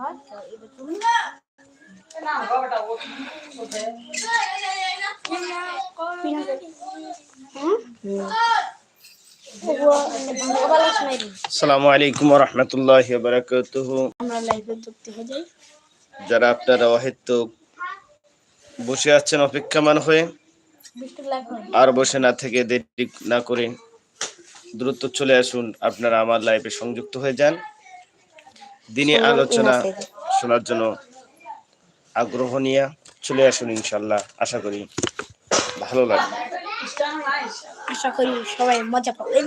হয় তো এবার তুমি আসসালামু আলাইকুম রহমতুল্লাহ বারাকাতুহ আমরা লাইভে যুক্ত হয়ে যাই। যারা আপনারা অহেতু বসে আছেন অপেক্ষামান হয়ে হয়। আর বসে না থেকে দেরি না করে দ্রুত চলে আসুন। আপনারা আমার লাইভে সংযুক্ত হয়ে যান। দিনে আলোচনা শোনার জন্য আগ্রহ নিয়ে চলে আসুন ইনশাল্লাহ আশা করি ভালো লাগবে। আশা করি সবাই মজা পাবেন।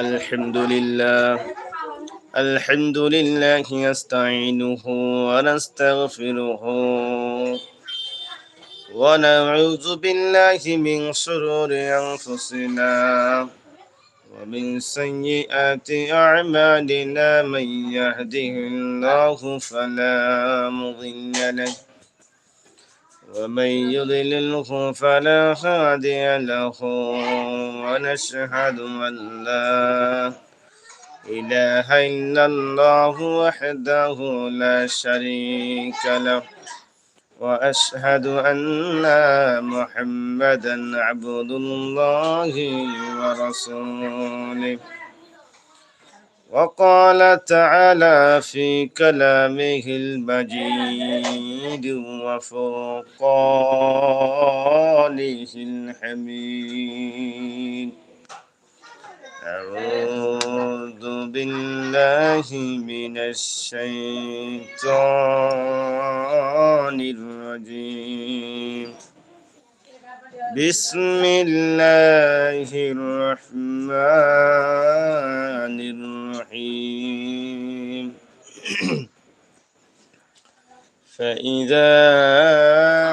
الحمد لله الحمد لله يستعينه ونستغفره ونعوذ بالله من شرور أنفسنا ومن سيئات أعمالنا من يهده الله فلا مضل له. ومن يضلله فلا هادي له ونشهد أن لا إله إلا الله وحده لا شريك له وأشهد أن محمدا عبد الله ورسوله. وقال تعالى في كلامه المجيد وفرقانه الحميد. أعوذ بالله من الشيطان الرجيم. بسم الله الرحمن الرحيم. فإذا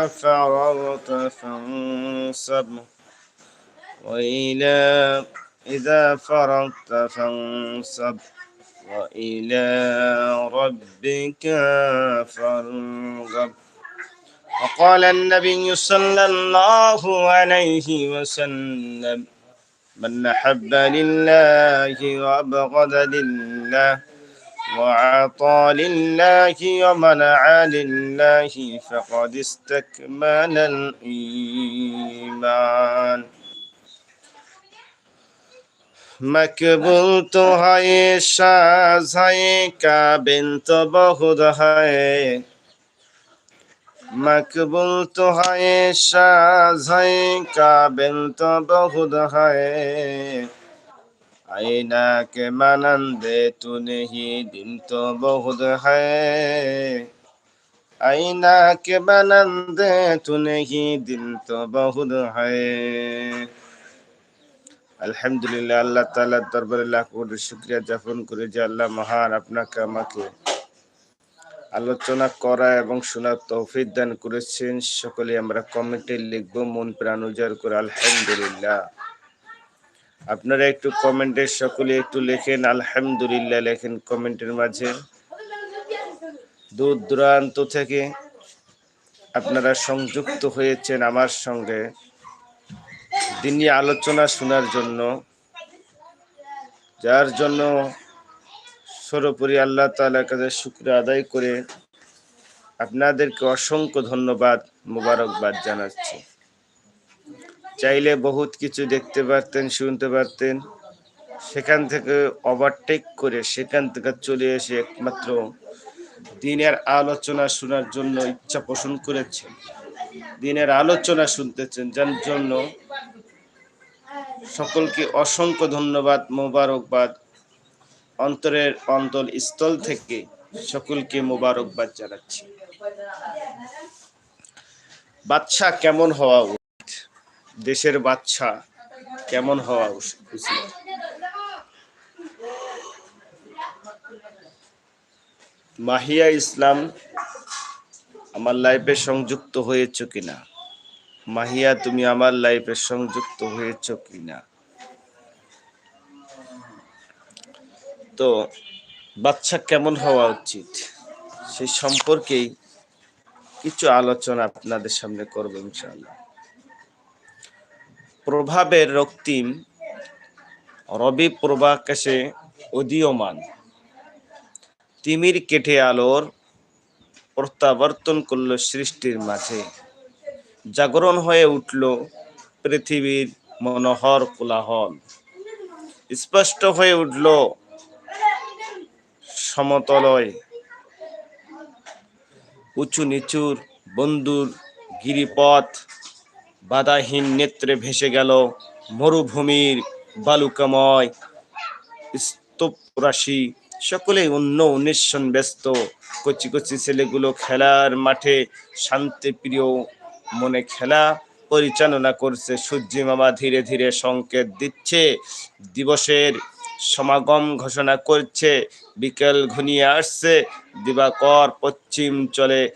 فرغت فانصب. وإلى إذا فرغت فانصب. وإلى ربك فارغب. وقال النبي صلى الله عليه وسلم من أحب لله وأبغض لله وعطى لله ومنع لله فقد استكمل الإيمان. مقبول تو ہے شاز ہے کابن تو بہت ہے মকবুল তো হায় শাহ কাবিল তো বহুদ হায়। আই না কে মানন্দে তু নেহি দিন তো বহুদ হায়। আইনা কে মানন্দে তু নেহি দিন তো বহুদ হায়। আলহামদুলিল্লাহ, আল্লাহ তালা দরবার আল্লাহ শুক্রিয়া জাপন করে যে আল্লাহ মহান আপনাকে আমাকে আলোচনা করা এবং শোনার তৌফিক দান করেছেন সকলে আমরা কমেন্টে লিখব, মন প্রাণ উজাড় করে, আলহামদুলিল্লাহ। আপনারা একটু কমেন্টে সকলে একটু লেখেন, আলহামদুলিল্লাহ লেখেন কমেন্টের মাঝে। দূর দূরান্ত থেকে আপনারা সংযুক্ত হয়েছেন আমার সঙ্গে। দিনী আলোচনা শোনার জন্য, যার জন্য সর্বোপরি আল্লাহ তাআলার কাছে শুক্র আদায় করে আপনাদেরকে অসংখ্য ধন্যবাদ, মোবারকবাদ জানাচ্ছি। চাইলে বহুত কিছু দেখতে পারতেন, শুনতে পারতেন। সেখান থেকে ওভারটেক করে সেখান থেকে চলে এসে একমাত্র দিনের আলোচনা শোনার জন্য ইচ্ছা পোষণ করেছেন। দিনের আলোচনা শুনতেছেন, যার জন্য সকলকে অসংখ্য ধন্যবাদ, মোবারকবাদ। অন্তরের অন্তর স্থল থেকে সকলকে মোবারকবাদ জানাচ্ছি। বাচ্চা কেমন হওয়া উচিত? দেশের বাচ্চা কেমন হওয়া উচিত? মাহিয়া ইসলাম, আমার লাইফে সংযুক্ত হয়েছ কিনা? মাহিয়া, তুমি আমার লাইফে সংযুক্ত হয়েছ কিনা? তো বাচ্চা কেমন হওয়া উচিত? সেই সম্পর্কেই কিছু আলোচনা আপনাদের সামনে করব ইনশাআল্লাহ। প্রভাবের রক্তিম রবি প্রভাকাশে উদীয়মান। তিমির কেটে আলোর প্রত্যাবর্তন করল সৃষ্টির মাঝে। জাগরণ হয়ে উঠল পৃথিবীর মনোহর কোলাহল। স্পষ্ট হয়ে উঠল সমতলয়। উঁচু নিচুর বন্ধুর গিরিপথ, বাধাহীন নেত্রে ভেসে গেল মরুভূমির বালুকাময় স্তূপ রাশি সকলেই অন্য উন্মেষণ ব্যস্ত। কচি কচি ছেলেগুলো খেলার মাঠে শান্তি প্রিয় মনে খেলা পরিচালনা করছে সূর্যি মামা ধীরে ধীরে সংকেত দিচ্ছে। দিবসের সমাগম ঘোষণা করছে। বিকেল ঘনিয়ে আসছে। দিবাকর পশ্চিম চলে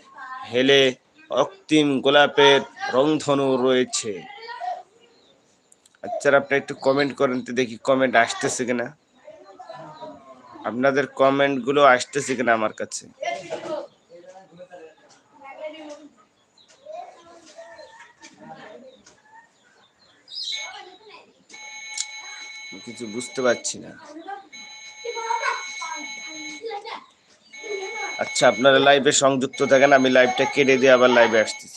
হেলে অক্তিম গোলাপের রংধনু রয়েছে। আচ্ছা আপনি একটু কমেন্ট করেন তো দেখি কমেন্ট আসতেছে কিনা। আপনাদের কমেন্টগুলো আসতেছে কিনা আমার কাছে? কিছু বুঝতে পারছি না। আচ্ছা আপনারা লাইভে সংযুক্ত থাকেন, আমি লাইভটা কেটে দিয়ে আবার লাইভে আসতেছি।